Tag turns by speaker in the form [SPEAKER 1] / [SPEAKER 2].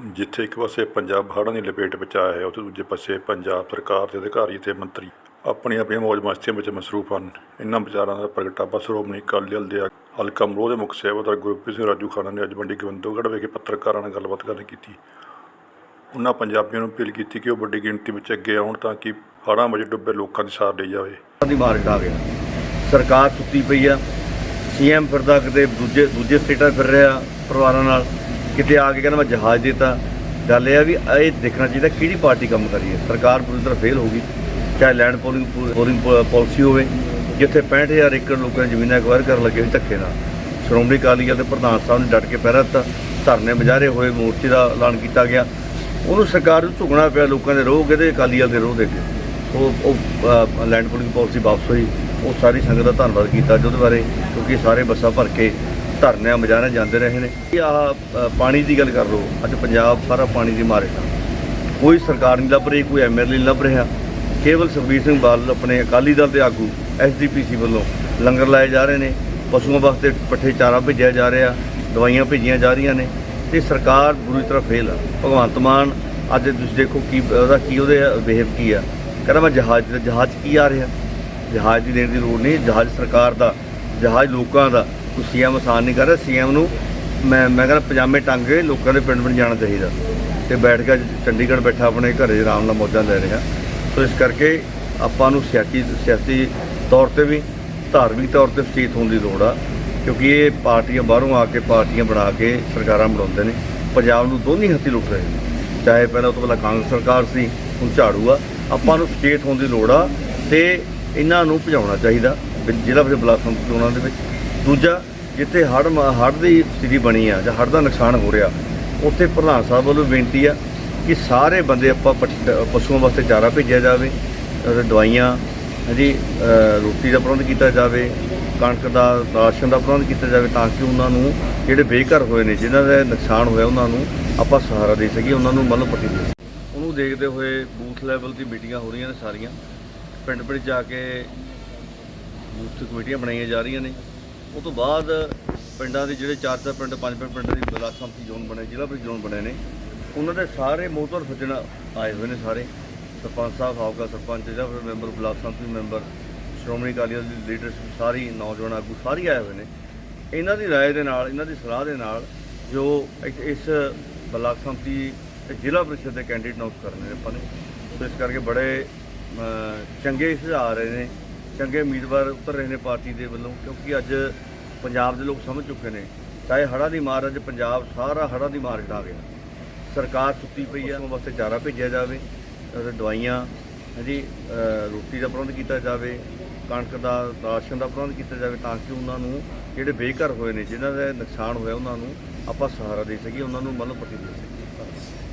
[SPEAKER 1] ਜਿੱਥੇ ਇੱਕ ਪਾਸੇ ਪੰਜਾਬ ਹੜ੍ਹਾਂ ਦੀ ਲਪੇਟ ਵਿੱਚ ਆਇਆ ਹੈ, ਉੱਥੇ ਦੂਜੇ ਪਾਸੇ ਪੰਜਾਬ ਸਰਕਾਰ ਦੇ ਅਧਿਕਾਰੀ ਅਤੇ ਮੰਤਰੀ ਆਪਣੀਆਂ ਆਪਣੀਆਂ ਮੌਜ ਮਸਤੀਆਂ ਵਿੱਚ ਮਸਰੂਫ ਹਨ। ਇਹਨਾਂ ਵਿਚਾਰਾਂ ਦਾ ਪ੍ਰਗਟਾਵਾ ਸ਼੍ਰੋਮਣੀ ਅਕਾਲੀ ਦਲ ਦੇ ਹਲਕਾ ਮਰੋਹ ਦੇ ਮੁੱਖ ਸੇਵਾਦਾਰ ਗੁਰਪ੍ਰੀਤ ਸਿੰਘ ਰਾਜੂ ਖਾਨਾ ਨੇ ਅੱਜ ਮੰਡੀ ਗੋਬਿੰਦਗੜ੍ਹ ਵਿਖੇ ਪੱਤਰਕਾਰਾਂ ਨਾਲ ਗੱਲਬਾਤ ਕਰਨ ਕੀਤੀ। ਉਹਨਾਂ ਪੰਜਾਬੀਆਂ ਨੂੰ ਅਪੀਲ ਕੀਤੀ ਕਿ ਉਹ ਵੱਡੀ ਗਿਣਤੀ ਵਿੱਚ ਅੱਗੇ ਆਉਣ ਤਾਂ ਕਿ ਹੜ੍ਹਾਂ ਵਿੱਚ ਡੁੱਬੇ ਲੋਕਾਂ ਦੀ ਸਾਰ ਲਈ ਜਾਵੇ।
[SPEAKER 2] ਦੀ ਮਾਰਕੀਟ ਆ ਗਿਆ ਸਰਕਾਰ ਸੁੱਤੀ ਪਈ ਆ। ਸੀਐਮ ਫਿਰਦਾ ਕਿਤੇ ਦੂਜੇ ਦੂਜੇ ਸਟੇਟਾਂ ਫਿਰ ਰਿਹਾ ਪਰਿਵਾਰਾਂ ਨਾਲ। ਕਿਤੇ ਆ ਕੇ ਕਹਿੰਦਾ ਮੈਂ ਜਹਾਜ਼ ਦਿੱਤਾ। ਗੱਲ ਇਹ ਆ ਵੀ ਇਹ ਦੇਖਣਾ ਚਾਹੀਦਾ ਕਿਹੜੀ ਪਾਰਟੀ ਕੰਮ ਕਰ ਰਹੀ ਹੈ। ਸਰਕਾਰ ਪੂਰੀ ਤਰ੍ਹਾਂ ਫੇਲ ਹੋ ਗਈ। ਚਾਹੇ ਲੈਂਡ ਪੋਲਿੰਗ ਪੋਲਿੰਗ ਪਾਲਿਸੀ ਹੋਵੇ ਜਿੱਥੇ 65000 ਏਕੜ ਲੋਕਾਂ ਨੇ ਜ਼ਮੀਨਾਂ ਐਕਵਾਇਰ ਕਰਨ ਲੱਗੇ ਸੀ ਧੱਕੇ ਨਾਲ। ਸ਼੍ਰੋਮਣੀ ਅਕਾਲੀ ਦਲ ਦੇ ਪ੍ਰਧਾਨ ਸਾਹਿਬ ਨੇ ਡਟ ਕੇ ਪਹਿਰਾ ਦਿੱਤਾ। ਧਰਨੇ ਮੁਜ਼ਾਹਰੇ ਹੋਏ, ਮੋਰਚੇ ਦਾ ਐਲਾਨ ਕੀਤਾ ਗਿਆ। ਉਹਨੂੰ ਸਰਕਾਰ ਨੂੰ ਝੁਕਣਾ ਪਿਆ ਲੋਕਾਂ ਦੇ ਰੋਹ ਦੇ ਅਕਾਲੀ ਦਲ ਦੇ ਰੋਹ ਦੇ ਕੇ ਸੋ ਉਹ ਲੈਂਡ ਪੋਲਿੰਗ ਪਾਲਿਸੀ ਵਾਪਸ ਹੋਈ। ਉਹ ਸਾਰੀ ਸੰਗਤ ਦਾ ਧੰਨਵਾਦ ਕੀਤਾ। ਜਿਹਦੇ ਬਾਰੇ ਕਿਉਂਕਿ ਸਾਰੇ ਬੱਸਾਂ ਭਰ ਕੇ ਧਰਨਿਆਂ ਮਜਾਰੇ ਜਾਂਦੇ ਰਹੇ ਨੇ। ਇਹ ਆਹ ਪਾਣੀ ਦੀ ਗੱਲ ਕਰ ਲਓ, ਅੱਜ ਪੰਜਾਬ ਸਾਰਾ ਪਾਣੀ ਦੀ ਮਾਰੇ ਦਾ ਕੋਈ ਸਰਕਾਰ ਨਹੀਂ ਲੱਭ ਰਹੀ, ਕੋਈ ਐਮਐਲਏ ਨਹੀਂ ਲੱਭ ਰਿਹਾ। ਕੇਵਲ ਸੁਖਬੀਰ ਸਿੰਘ ਬਾਦਲ ਆਪਣੇ ਅਕਾਲੀ ਦਲ ਦੇ ਆਗੂ ਐਸਡੀਪੀਸੀ ਵੱਲੋਂ ਲੰਗਰ ਲਾਏ ਜਾ ਰਹੇ ਨੇ। ਪਸ਼ੂਆਂ ਵਾਸਤੇ ਪੱਠੇ ਚਾਰਾ ਭੇਜਿਆ ਜਾ ਰਿਹਾ, ਦਵਾਈਆਂ ਭੇਜੀਆਂ ਜਾ ਰਹੀਆਂ ਨੇ। ਤੇ ਸਰਕਾਰ ਬੁਰੀ ਤਰ੍ਹਾਂ ਫੇਲ ਆ। ਭਗਵੰਤ ਮਾਨ, ਅੱਜ ਤੁਸੀਂ ਦੇਖੋ ਕੀ, ਉਹਦਾ ਕੀ, ਉਹਦੇ ਬਿਹੇਵ ਕੀ ਆ। ਕਹਿੰਦਾ ਮੈਂ ਜਹਾਜ਼ ਜਹਾਜ਼ 'ਚ ਕੀ ਆ ਰਿਹਾ? ਜਹਾਜ਼ ਦੀ ਦੇਣ ਦੀ ਲੋੜ ਨਹੀਂ, ਜਹਾਜ਼ ਸਰਕਾਰ ਦਾ, ਜਹਾਜ਼ ਲੋਕਾਂ ਦਾ। ਸੀਐਮ ਆਸਾਨ ਨਹੀਂ ਕਰ ਰਿਹਾ, ਸੀਐਮ ਨੂੰ ਮੈਂ ਮੈਂ ਕਹਿੰਦਾ ਪਜਾਮੇ ਟੰਗ ਕੇ ਲੋਕਾਂ ਦੇ ਪਿੰਡ ਪਿੰਡ ਜਾਣਾ ਚਾਹੀਦਾ। ਤੇ ਬੈਠ ਕੇ ਅੱਜ ਚੰਡੀਗੜ੍ਹ ਬੈਠਾ ਆਪਣੇ ਘਰੇ, ਆਰਾਮ ਨਾਲ ਮੌਜਾਂ ਲੈ ਰਿਹਾ। ਸੋ ਇਸ ਕਰਕੇ ਆਪਾਂ ਨੂੰ ਸਿਆਸੀ ਸਿਆਸੀ ਤੌਰ ਤੇ ਵੀ, ਧਾਰਮਿਕ ਤੌਰ ਤੇ ਸੁਚੇਤ ਹੋਣ ਦੀ ਲੋੜ ਆ, ਕਿਉਂਕਿ ਇਹ ਪਾਰਟੀਆਂ ਬਾਹਰੋਂ ਆ ਕੇ ਪਾਰਟੀਆਂ ਬਣਾ ਕੇ ਸਰਕਾਰਾਂ ਬਣਾਉਂਦੇ ਨੇ। ਪੰਜਾਬ ਨੂੰ ਦੋਨੀ ਹੱਥੀ ਲੁੱਟ ਰਹੇ ਨੇ। ਚਾਹੇ ਪਹਿਲਾਂ ਉਹ ਤੋਂ ਪਹਿਲਾਂ ਕਾਂਗਰਸ ਸਰਕਾਰ ਸੀ, ਹੁਣ ਝਾੜੂ ਆ। ਆਪਾਂ ਨੂੰ ਸੁਚੇਤ ਹੋਣ ਦੀ ਲੋੜ ਆ ਤੇ ਇਹਨਾਂ ਨੂੰ ਭਜਾਉਣਾ ਚਾਹੀਦਾ। ਜ਼ਿਲ੍ਹਾ ਵਿੱਚ ਬਲਾਕ ਸੰਮਤੀ ਚੋਣਾਂ ਦੇ ਵਿੱਚ। ਦੂਜਾ ਜਿੱਥੇ ਹੜ੍ਹ ਮ- ਹੜ੍ਹ ਦੀ ਸਥਿਤੀ ਬਣੀ ਆ ਜਾਂ ਹੜ੍ਹ ਦਾ ਨੁਕਸਾਨ ਹੋ ਰਿਹਾ ਉੱਥੇ ਪ੍ਰਧਾਨ ਸਾਹਿਬ ਵੱਲੋਂ ਬੇਨਤੀ ਆ ਕਿ ਸਾਰੇ ਬੰਦੇ ਆਪਾਂ ਪਟ- ਪਸ਼ੂਆਂ ਵਾਸਤੇ ਚਾਰਾ ਭੇਜਿਆ ਜਾਵੇ ਦਵਾਈਆਂ ਹਾਂਜੀ ਅ, ਰੋਟੀ ਦਾ ਪ੍ਰਬੰਧ ਕੀਤਾ ਜਾਵੇ ਕਣਕ ਦਾ ਰਾਸ਼ਨ ਦਾ ਪ੍ਰਬੰਧ ਕੀਤਾ ਜਾਵੇ ਤਾਂ ਕਿ ਉਹਨਾਂ ਨੂੰ ਜਿਹੜੇ ਬੇਘਰ ਹੋਏ ਨੇ ਜਿਨ੍ਹਾਂ ਦਾ ਨੁਕਸਾਨ ਹੋਇਆ ਉਹਨਾਂ ਨੂੰ ਆਪਾਂ ਸਹਾਰਾ ਦੇ ਸਕੀਏ ਉਹਨਾਂ ਨੂੰ ਮਤਲਬ ਪੱਟੀ ਦੇ ਸਕੀਏ। ਉਹਨੂੰ ਦੇਖਦੇ ਹੋਏ ਬੂਥ ਲੈਵਲ ਦੀ ਮੀਟਿੰਗਾਂ ਹੋ ਰਹੀਆਂ ਨੇ ਸਾਰੀਆਂ। ਪਿੰਡ ਪਿੰਡ ਜਾ ਕੇ ਬੂਥ ਕਮੇਟੀਆਂ ਬਣਾਈਆਂ ਜਾ ਰਹੀਆਂ ਨੇ। ਉਹ ਤੋਂ ਬਾਅਦ ਪਿੰਡਾਂ ਦੇ ਜਿਹੜੇ ਚਾਰ ਚਾਰ ਪਿੰਡ, ਪੰਜ ਪੰਜ ਪਿੰਡਾਂ ਦੀ ਬਲਾਕ ਸੰਮਤੀ ਜ਼ੋਨ ਬਣੇ, ਜ਼ਿਲ੍ਹਾ ਪ੍ਰੀਸ਼ਦ ਜ਼ੋਨ ਬਣੇ ਨੇ। ਉਹਨਾਂ ਦੇ ਸਾਰੇ ਮੋਹਤਵਰ ਸੱਜਣ ਆਏ ਹੋਏ ਨੇ ਸਾਰੇ। ਸਰਪੰਚ ਸਾਹਿਬ ਹਾਵਕਾ ਸਰਪੰਚ ਜ਼ਿਲ੍ਹਾ ਪ੍ਰੀਸ਼ਦ ਮੈਂਬਰ ਬਲਾਕ ਸੰਮਤੀ ਮੈਂਬਰ, ਸ਼੍ਰੋਮਣੀ ਅਕਾਲੀ ਦਲ ਦੀ ਲੀਡਰਸ਼ਿਪ ਸਾਰੀ ਨੌਜਵਾਨ ਆਗੂ ਸਾਰੀ ਆਏ ਹੋਏ ਨੇ। ਇਹਨਾਂ ਦੀ ਰਾਏ ਦੇ ਨਾਲ, ਇਹਨਾਂ ਦੀ ਸਲਾਹ ਦੇ ਨਾਲ ਜੋ ਇਸ- ਬਲਾਕ ਸੰਮਤੀ ਤੇ ਜ਼ਿਲ੍ਹਾ ਪ੍ਰੀਸ਼ਦ ਦੇ ਕੈਂਡੀਡੇਟ ਅਨਾਉਂਸ ਕਰਨੇ ਨੇ ਆਪਾਂ ਨੇ। ਸੋ ਇਸ ਕਰਕੇ ਬੜੇ ਚੰਗੇ ਸੁਝਾਅ ਆ ਰਹੇ ਨੇ। ਚੰਗੇ ਉਮੀਦਵਾਰ ਉਤਰ ਰਹੇ ਨੇ ਪਾਰਟੀ ਦੇ ਵੱਲੋਂ ਕਿਉਂਕਿ ਅੱਜ ਪੰਜਾਬ ਦੇ ਲੋਕ ਸਮਝ ਚੁੱਕੇ ਨੇ ਚਾਹੇ ਹੜ੍ਹਾਂ ਦੀ ਮਾਰ ਅੱਜ ਪੰਜਾਬ ਸਾਰਾ ਹੜ੍ਹਾਂ ਦੀ ਮਾਰ ਹਟਾ ਗਿਆ ਸਰਕਾਰ ਸੁੱਤੀ ਪਈ ਆ ਉਹਨਾਂ ਵਾਸਤੇ ਚਾਰਾ ਭੇਜਿਆ ਜਾਵੇ ਦਵਾਈਆਂ ਹਾਂਜੀ ਅ, ਰੋਟੀ ਦਾ ਪ੍ਰਬੰਧ ਕੀਤਾ ਜਾਵੇ ਕਣਕ ਦਾ ਰਾਸ਼ਨ ਦਾ ਪ੍ਰਬੰਧ ਕੀਤਾ ਜਾਵੇ ਤਾਂ ਕਿ ਉਹਨਾਂ ਨੂੰ ਜਿਹੜੇ ਬੇਘਰ ਹੋਏ ਨੇ ਜਿਨ੍ਹਾਂ ਦਾ ਨੁਕਸਾਨ ਹੋਇਆ ਉਹਨਾਂ ਨੂੰ ਆਪਾਂ ਸਹਾਰਾ ਦੇ ਸਕੀਏ ਉਹਨਾਂ ਨੂੰ ਮਤਲਬ ਪੱਟੀ ਦੇ ਸਕੀਏ।